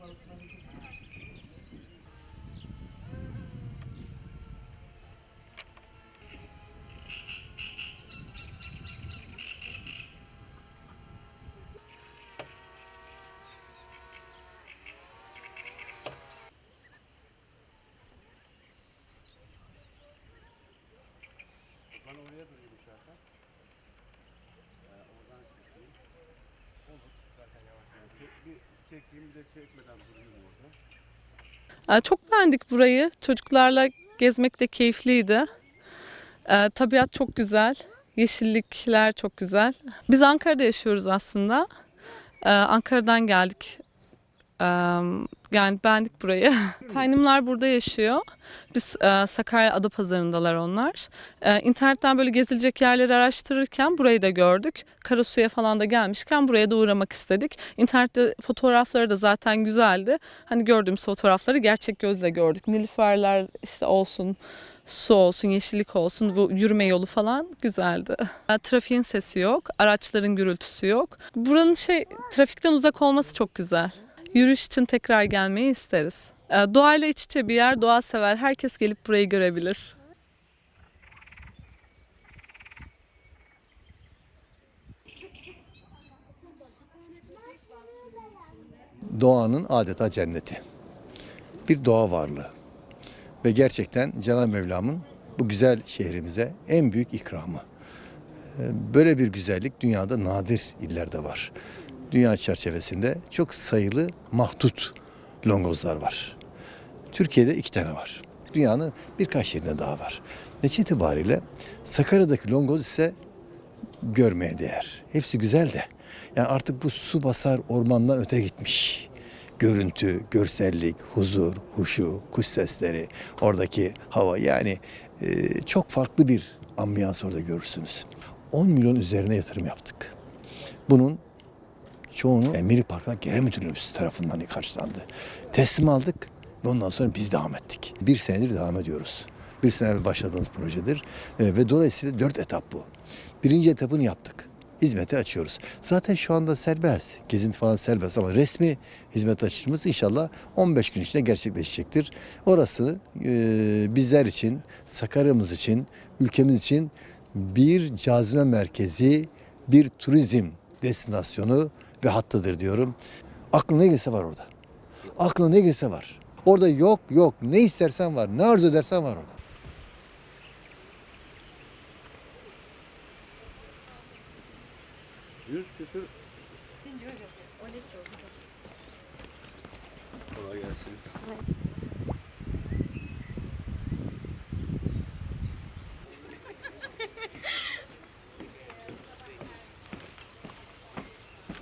Ben oraya doğru düşerken e, oradan çıkayım. Olur. Zaten yavaş yavaş. Bir çekeyim bir de çekmeden durayım orada. Ee, Çok beğendik burayı. Çocuklarla gezmek de keyifliydi. Ee, Tabiat çok güzel. Yeşillikler çok güzel. Biz Ankara'da yaşıyoruz aslında. Ee, Ankara'dan geldik. Yani beğendik burayı. Kaynımlar burada yaşıyor. Biz e, Sakarya Adapazarı'ndalar onlar. İnternetten böyle gezilecek yerleri araştırırken burayı da gördük. Karasu'ya falan da gelmişken buraya da uğramak istedik. İnternette fotoğrafları da zaten güzeldi. Hani gördüğümüz fotoğrafları gerçek gözle gördük. Nilüferler işte olsun, su olsun, yeşillik olsun, bu yürüme yolu falan güzeldi. E, Trafiğin sesi yok, araçların gürültüsü yok. Buranın şey trafikten uzak olması çok güzel. Yürüyüş için tekrar gelmeyi isteriz. E, Doğayla iç içe bir yer, doğa sever. Herkes gelip burayı görebilir. doğanın adeta cenneti. Bir doğa varlığı. Ve gerçekten Cenab-ı Mevlam'ın bu güzel şehrimize en büyük ikramı. Ee, Böyle bir güzellik dünyada nadir illerde var. Dünya çerçevesinde çok sayılı mahdut longozlar var. Türkiye'de iki tane var. Dünyanın birkaç yerinde daha var. Netice itibariyle Sakarya'daki longoz ise görmeye değer. Hepsi güzel de. Yani artık bu su basar ormandan öte gitmiş. Görüntü, görsellik, huzur, huşu, kuş sesleri, oradaki hava yani e, çok farklı bir ambiyans orada görürsünüz. 10 milyon üzerine yatırım yaptık. Bunun çoğunu Milli Parklar Genel Müdürlüğümüz tarafından karşılandı. Teslim aldık ve ondan sonra biz devam ettik. Bir senedir devam ediyoruz. Bir sene başladığımız projedir E, ve dolayısıyla dört etap bu. Birinci etapını yaptık. Hizmete açıyoruz. Zaten şu anda serbest. Gezinti falan serbest ama resmi hizmet açışımız inşallah 15 gün içinde gerçekleşecektir. Orası e, bizler için, Sakarya'mız için, ülkemiz için bir cazibe merkezi, bir turizm destinasyonu ve hattıdır diyorum. Aklına ne gelse var orada. Aklına ne gelse var. Orada yok yok ne istersen var, ne arzu edersen var orada. Yüz küsür. Kolay gelsin.